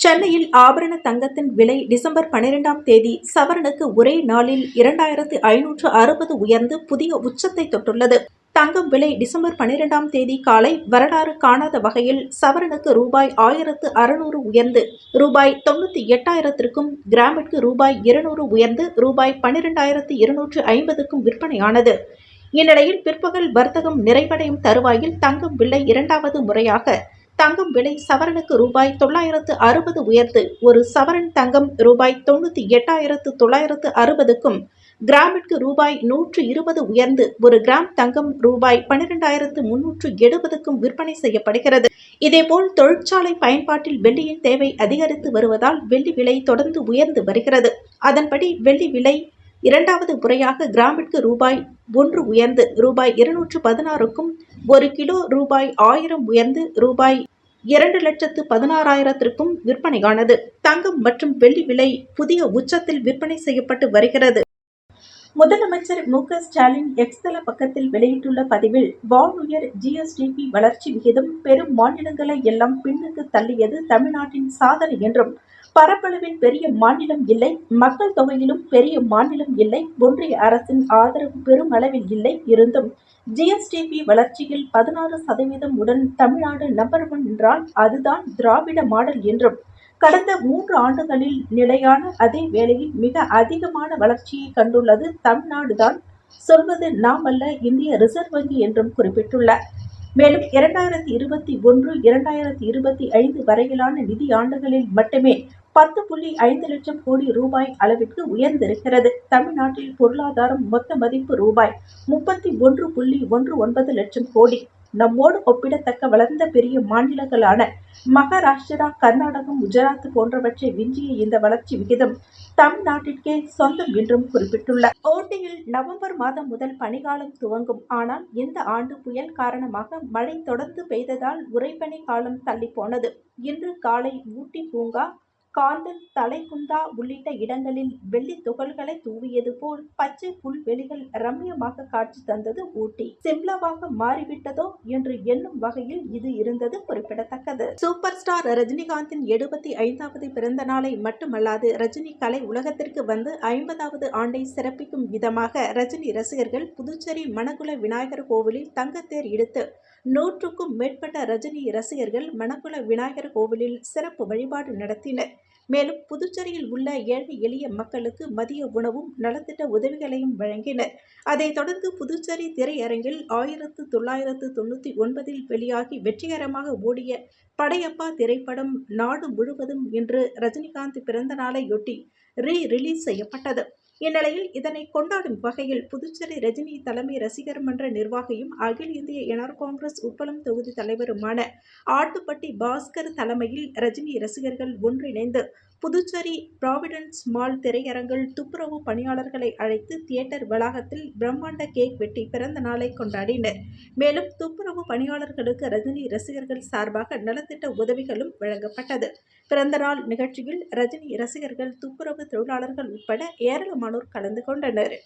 சென்னையில் ஆபரண தங்கத்தின் விலை டிசம்பர் பனிரெண்டாம் தேதி சவரனுக்கு ஒரே நாளில் இரண்டாயிரத்து ஐநூற்று அறுபது உயர்ந்து புதிய உச்சத்தை தொட்டுள்ளது. தங்கம் விலை டிசம்பர் பனிரெண்டாம் தேதி காலை வரலாறு காணாத வகையில் சவரனுக்கு ரூபாய் ஆயிரத்து அறுநூறு உயர்ந்து ரூபாய் தொண்ணூற்றி எட்டாயிரத்திற்கும் கிராமிற்கு ரூபாய் இருநூறு உயர்ந்து ரூபாய் பன்னிரெண்டாயிரத்து இருநூற்று ஐம்பதுக்கும் விற்பனையானது. இந்நிலையில் பிற்பகல் வர்த்தகம் நிறைவடையும் தருவாயில் தங்கம் விலை இரண்டாவது முறையாக தங்கம் விலை சவரனுக்கு ரூபாய் தொள்ளாயிரத்து அறுபது உயர்ந்து ஒரு சவரன் தங்கம் ரூபாய் தொண்ணூற்றி எட்டாயிரத்து தொள்ளாயிரத்து அறுபதுக்கும் கிராமிற்கு ரூபாய் நூற்று இருபது உயர்ந்து. ஒரு கிராம் தங்கம் ரூபாய் பன்னிரெண்டாயிரத்து முன்னூற்று எழுபதுக்கும் விற்பனை செய்யப்படுகிறது. இதேபோல் தொழிற்சாலை பயன்பாட்டில் வெள்ளியின் தேவை அதிகரித்து வருவதால் வெள்ளி விலை தொடர்ந்து உயர்ந்து வருகிறது. அதன்படி வெள்ளி விலை இரண்டாவது முறையாக கிராமிற்கு ரூபாய் ஒன்று உயர்ந்து. ரூபாய் இருநூற்று பதினாறுக்கும் ஒரு கிலோ ரூபாய் ஆயிரம் உயர்ந்து. ரூபாய் இரண்டு லட்சத்து பதினாறாயிரத்திற்கும் விற்பனையானது. தங்கம் மற்றும் வெள்ளி விலை புதிய உச்சத்தில் விற்பனை செய்யப்பட்டு வருகிறது. முதலமைச்சர் மு க ஸ்டாலின் எக்ஸ்தல பக்கத்தில் வெளியிட்டுள்ள பதிவில் வானுயர் ஜிஎஸ்டிபி வளர்ச்சி விகிதம் பெரும் மாநிலங்களை எல்லாம் பின்னுக்கு தள்ளியது தமிழ்நாட்டின் சாதனை என்றும் பரப்பளவில் பெரிய மாநிலம் இல்லை. மக்கள் தொகையிலும் பெரிய மாநிலம் இல்லை. ஒன்றிய அரசின் ஆதரவு பெரும் அளவில் இல்லை. இருந்தும் ஜிஎஸ்டிபி வளர்ச்சியில் பதினாறு சதவீதம் உடன் தமிழ்நாடு நம்பர் ஒன் என்றால் அதுதான் திராவிட மாடல் என்றும் கடந்த மூன்று ஆண்டுகளில் நிலையான அதே வேளையில் மிக அதிகமான வளர்ச்சியை கண்டுள்ளது தமிழ்நாடுதான் சொல்வது நாம் அல்ல இந்திய ரிசர்வ் வங்கி என்றும் குறிப்பிட்டுள்ளார் மேலும் இரண்டாயிரத்தி இருபத்தி ஒன்று இரண்டாயிரத்தி இருபத்தி ஐந்து வரையிலான நிதி ஆண்டுகளில் மட்டுமே பத்து புள்ளி ஐந்து லட்சம் கோடி ரூபாய் அளவிற்கு உயர்ந்திருக்கிறது. தமிழ்நாட்டில் பொருளாதாரம் மொத்த மதிப்பு ரூபாய் முப்பத்தி ஒன்று புள்ளி ஒன்று ஒன்பது லட்சம் கோடி. நம்மோடு ஒப்பிடத்தக்க வளர்ந்த பெரிய மாநிலங்களான மகாராஷ்டிரா கர்நாடகம் குஜராத் போன்றவற்றை விஞ்சிய இந்த வளர்ச்சி விகிதம் தமிழ்நாட்டிற்கே சொந்தம் என்றும் குறிப்பிட்டுள்ளார் ஓட்டியில் நவம்பர் மாதம் முதல் பனிகாலம் துவங்கும். ஆனால் இந்த ஆண்டு புயல் காரணமாக மழை தொடர்ந்து பெய்ததால் உறைபனி காலம் தள்ளி போனது இன்று காலை ஊட்டி பூங்கா காந்தல் தலைகுந்தா உள்ளிட்ட இடங்களில் வெள்ளி துகள்களை தூவியது போல் பச்சை புல்வெளிகள் ரம்யமாக காட்சி தந்தது ஊட்டி. சிம்லாவாக மாறிவிட்டதோ என்று எண்ணும் வகையில் இது இருந்தது குறிப்பிடத்தக்கது. சூப்பர் ஸ்டார் ரஜினிகாந்தின் எழுபத்தி ஐந்தாவது பிறந்த நாளை மட்டுமல்லாது ரஜினி கலை உலகத்திற்கு வந்து ஐம்பதாவது ஆண்டை சிறப்பிக்கும் விதமாக ரஜினி ரசிகர்கள் புதுச்சேரி மணக்குள விநாயகர் கோவிலில் தங்கத்தேர் இழுத்து நூற்றுக்கும் மேற்பட்ட ரஜினி ரசிகர்கள் மணக்குள விநாயகர் கோவிலில் சிறப்பு வழிபாடு நடத்தினர். மேலும் புதுச்சேரியில் உள்ள ஏழை எளிய மக்களுக்கு மதிய உணவும் நலத்திட்ட உதவிகளையும் வழங்கினர். அதைத் தொடர்ந்து புதுச்சேரி திரையரங்கில் ஆயிரத்து தொள்ளாயிரத்து தொண்ணூற்றி ஒன்பதில் வெளியாகி வெற்றிகரமாக ஓடிய படையப்பா திரைப்படம் நாடு முழுவதும் இன்று ரஜினிகாந்த் பிறந்த நாளையொட்டி ரீ ரிலீஸ் செய்யப்பட்டது. இந்நிலையில் இதனை கொண்டாடும் வகையில் புதுச்சேரி ரஜினி தலைமை ரசிகர் மன்ற நிர்வாகியும் அகில இந்திய என்ஆர் காங்கிரஸ் உப்பளம் தொகுதி தலைவருமான ஆட்டுப்பட்டி பாஸ்கர் தலைமையில் ரஜினி ரசிகர்கள் ஒன்றிணைந்து புதுச்சேரி ப்ராவிடன்ஸ் மால் திரையரங்கில் துப்புரவு பணியாளர்களை அழைத்து தியேட்டர் வளாகத்தில் பிரம்மாண்ட கேக் வெட்டி பிறந்த நாளை கொண்டாடினர். மேலும் துப்புரவு பணியாளர்களுக்கு ரஜினி ரசிகர்கள் சார்பாக நலத்திட்ட உதவிகளும் வழங்கப்பட்டது. பிறந்த நாள் நிகழ்ச்சியில் ரஜினி ரசிகர்கள் துப்புரவு தொழிலாளர்கள் உட்பட ஏராளமானோர் கலந்து கொண்டனர்.